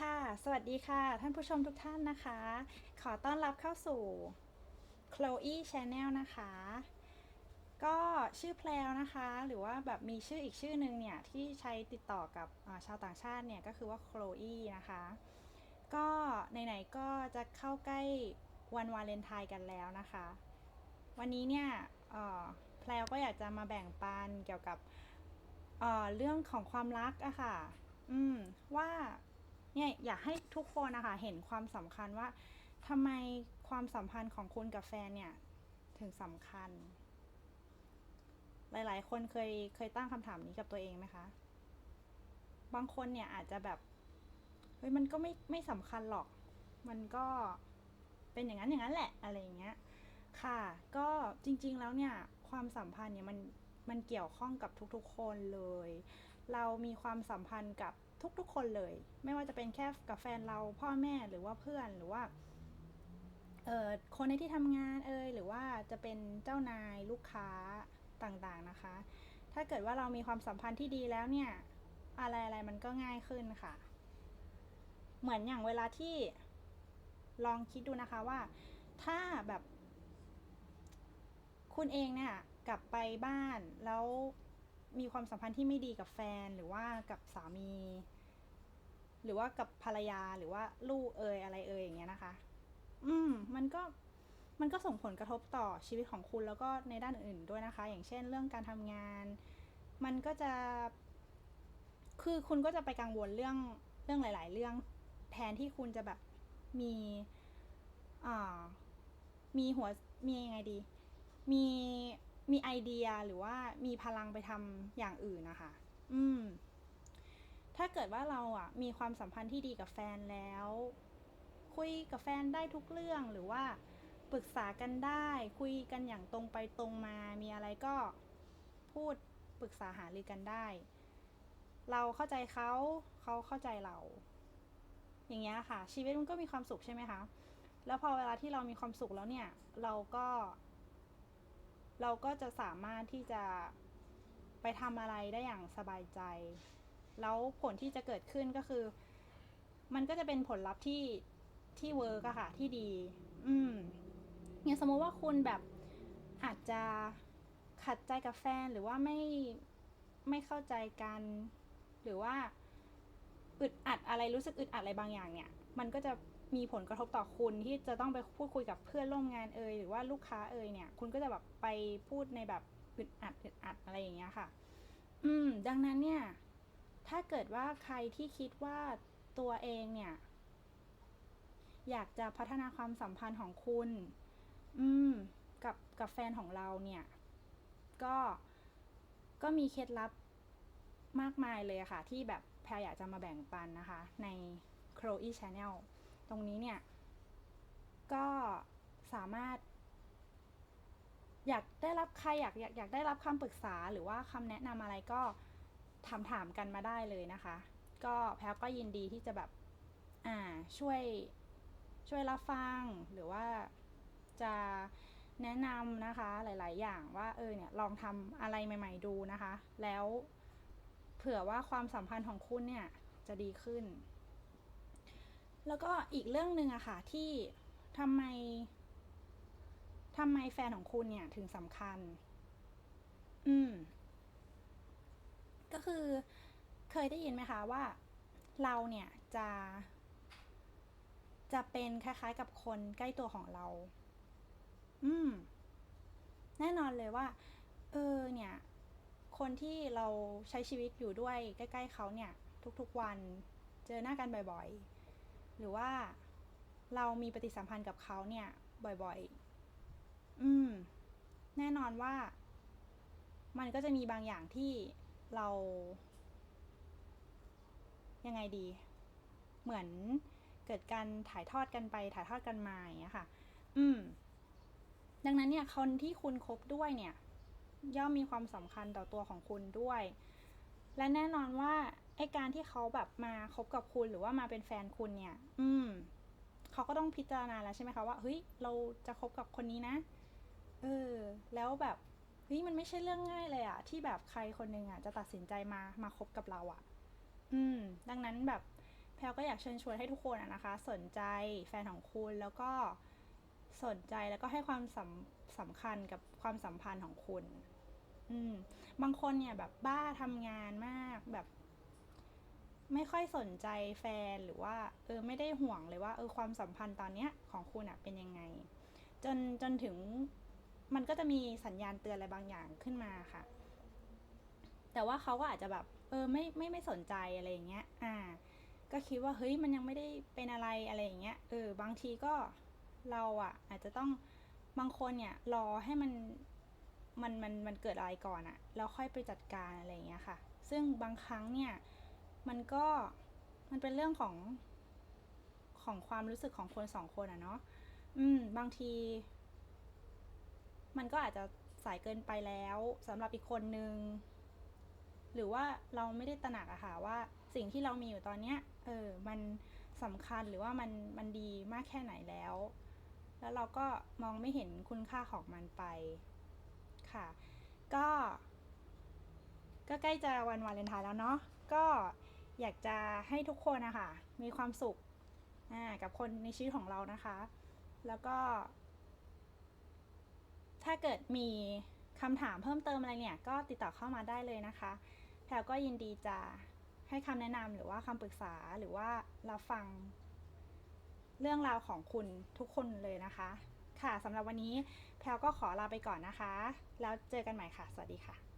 ค่ะ สวัสดีค่ะ ท่านผู้ชมทุกท่านนะคะ ขอต้อนรับเข้าสู่ Chloe Channel นะคะ ก็ชื่อแพลวนะคะ หรือว่าแบบมีชื่ออีกชื่อหนึ่งเนี่ย ที่ใช้ติดต่อกับชาวต่างชาติเนี่ย ก็คือว่า Chloe นะคะ ก็ไหนๆก็จะเข้าใกล้วันวาเลนไทน์กันแล้วนะคะ วันนี้เนี่ยแพลวก็อยากจะมาแบ่งปันเกี่ยวกับเรื่องของความรักอะค่ะ อืม ว่า เนี่ยอยากให้ทุกคนนะคะเห็นความสำคัญว่าทำไมความสัมพันธ์ของคุณกับแฟนเนี่ยถึงสำคัญ หลาย ๆ คนเคยเคยตั้งคำถามนี้กับตัวเองไหมคะ บางคนเนี่ยอาจจะแบบเฮ้ยมันก็ไม่ไม่สำคัญหรอก มันก็เป็นอย่างนั้นอย่างนั้นแหละอะไรอย่างเงี้ย ค่ะ ก็จริง ๆ แล้วเนี่ยความสัมพันธ์เนี่ยมันมันเกี่ยวข้องกับทุกๆ คนเลย เรามีความสัมพันธ์กับ ทุกๆคนเลย ไม่ว่าจะเป็นแค่กับแฟนเราพ่อแม่หรือว่าเพื่อนหรือว่าเออคนในที่ทำงานเอ่ยหรือว่าจะเป็นเจ้านายลูกค้าต่างๆนะคะ ถ้าเกิดว่าเรามีความสัมพันธ์ที่ดีแล้วเนี่ย อะไรอะไรๆมันก็ง่ายขึ้นค่ะ เหมือนอย่างเวลาที่ลองคิดดูนะคะว่า ถ้าแบบ คุณเองเนี่ยกลับไปบ้านแล้ว มีความสัมพันธ์ที่ไม่ดีกับแฟนหรือว่ากับสามี หรือว่ากับภรรยาหรือว่าลูกเอยอะไรเอยอย่างเงี้ยนะคะ อืม มันก็มันก็ส่งผลกระทบต่อชีวิตของคุณแล้วก็ในด้านอื่นด้วยนะคะ อย่างเช่น เรื่องการทำงาน มันก็จะ คือคุณก็จะไปกังวลเรื่องเรื่องหลาย ๆ เรื่องแทนที่คุณจะแบบมีอ่ามีหัวมียังไงดี มี มีไอเดียหรือว่ามีพลังไปทำอย่างอื่นนะคะ อืม ถ้าเกิดว่าเราอะ มีความสัมพันธ์ที่ดีกับแฟนแล้ว คุยกับแฟนได้ทุกเรื่องหรือว่าปรึกษากันได้ คุยกันอย่างตรงไปตรงมา มีอะไรก็พูดปรึกษาหารือกันได้ เราเข้าใจเขาเขาเข้าใจเรา อย่างเงี้ยค่ะ ชีวิตมันก็มีความสุขใช่ไหมคะ แล้วพอเวลาที่เรามีความสุขแล้วเนี่ย เราก็ เราก็จะสามารถที่จะไปทำอะไรได้อย่างสบายใจ แล้วผลที่จะเกิดขึ้นก็คือ มันก็จะเป็นผลลัพธ์ที่ที่เวิร์กอะค่ะที่ดี อืมอย่างสมมติว่าคุณแบบอาจจะขัดใจกับแฟนหรือว่าไม่ไม่เข้าใจกัน หรือว่าอึดอัดอะไรรู้สึกอึดอัดอะไรบางอย่างเนี่ย มันก็จะ มีผลกระทบต่อคุณที่จะต้องไปพูดคุยกับเพื่อนร่วมงานเอ่ยหรือว่าลูกค้าเอ่ยเนี่ย คุณก็จะแบบไปพูดในแบบอึดอัดอึดอัดอะไรอย่างเงี้ยค่ะ อืม ดังนั้นเนี่ย ถ้าเกิดว่าใครที่คิดว่าตัวเองเนี่ย อยากจะพัฒนาความสัมพันธ์ของคุณ อืม กับกับแฟนของเราเนี่ย ก็ก็มีเคล็ดลับมากมายเลยค่ะ ที่แบบแพรอยากจะมาแบ่งปันนะคะ ใน Chloe Channel ตรงนี้เนี่ย ก็สามารถ อยากได้รับใครอยากอยากอยากได้รับคำปรึกษาหรือว่าคำแนะนำอะไรก็ถามถามกันมาได้เลยนะคะ ก็แพรก็ยินดีที่จะแบบอ่าช่วยช่วยรับฟังหรือว่าจะแนะนำนะคะหลาย ๆ อย่างว่าเออเนี่ยลองทำอะไรใหม่ ๆ ดูนะคะ แล้วเผื่อว่าความสัมพันธ์ของคุณเนี่ยจะดีขึ้น แล้วก็อีกเรื่องหนึ่งอะค่ะที่ทำไมทำไมแฟนของคุณเนี่ยถึงสำคัญ อืม ก็คือเคยได้ยินไหมคะว่า เราเนี่ยจะ จะเป็นคล้ายๆกับคนใกล้ตัวของเรา อืม แน่นอนเลยว่า เออ เนี่ย คนที่เราใช้ชีวิตอยู่ด้วยใกล้ ๆเขาเนี่ย ทุกๆวัน เจอหน้ากันบ่อยๆ หรือว่าเรามีปฏิสัมพันธ์กับเขาเนี่ย บ่อยๆ อืม แน่นอนว่า มันก็จะมีบางอย่างที่เรา ยังไงดี เหมือนเกิดการถ่ายทอดกันไป ถ่ายทอดกันมาอย่างเงี้ยค่ะ อืม ดังนั้นเนี่ย คนที่คุณคบด้วยเนี่ย ย่อมมีความสำคัญต่อตัวของคุณด้วย และแน่นอนว่า ไอการที่เขาแบบมาคบกับคุณหรือว่ามาเป็นแฟนคุณเนี่ย อืม เขาก็ต้องพิจารณาแล้วใช่ไหมคะว่า เฮ้ย เราจะคบกับคนนี้นะ เออ แล้วแบบ เฮ้ย มันไม่ใช่เรื่องง่ายเลยอะที่แบบใครคนหนึ่งอะจะตัดสินใจมา มาคบกับเราอะอืม ดังนั้นแบบแพลก็อยากเชิญชวนให้ทุกคนอะนะคะ สนใจแฟนของคุณแล้วก็สนใจแล้วก็ให้ความสำสำคัญกับความสัมพันธ์ของคุณ อืม บางคนเนี่ยแบบบ้าทำงานมากแบบ ไม่ค่อยสนใจแฟนหรือว่าเออไม่ได้ห่วงเลยว่าเออความสัมพันธ์ตอนเนี้ยของคุณอะเป็นยังไง จนจนถึงมันก็จะมีสัญญาณเตือนอะไรบางอย่างขึ้นมาค่ะ แต่ว่าเขาก็อาจจะแบบ เออไม่ไม่ไม่สนใจอะไรอย่างเงี้ย อ่า ก็คิดว่าเฮ้ยมันยังไม่ได้เป็นอะไรอะไรอย่างเงี้ยเออบางทีก็เราอะอาจจะต้องบางคนเนี่ยรอให้มันมันมันมันเกิดอะไรก่อนอะแล้วค่อยไปจัดการอะไรอย่างเงี้ยค่ะ ซึ่งบางครั้งเนี่ย มันก็มันเป็นเรื่องของของความรู้สึกของคนสองคนอะเนาะอืม บางที มันก็อาจจะสายเกินไปแล้วสำหรับอีกคนนึง หรือว่าเราไม่ได้ตระหนักอะค่ะว่าสิ่งที่เรามีอยู่ตอนเนี้ย เออ มันสำคัญหรือว่ามันมันดีมากแค่ไหนแล้ว แล้วเราก็มองไม่เห็นคุณค่าของมันไป ค่ะ ก็ ก็ใกล้จะวันวาเลนไทน์แล้วเนาะก็ อยากจะให้ทุกคนนะคะมีความสุขกับคนในชีวิตของเรานะคะ แล้วก็ ถ้าเกิดมีคำถามเพิ่มเติมอะไรเนี่ย ก็ติดต่อเข้ามาได้เลยนะคะแพลก็ยินดีจะให้คำแนะนำหรือว่าคำปรึกษาหรือว่ารับฟัง เรื่องราวของคุณทุกคนเลยนะคะ ค่ะสำหรับวันนี้แพลก็ขอลาไปก่อนนะคะ แล้วเจอกันใหม่ค่ะ สวัสดีค่ะ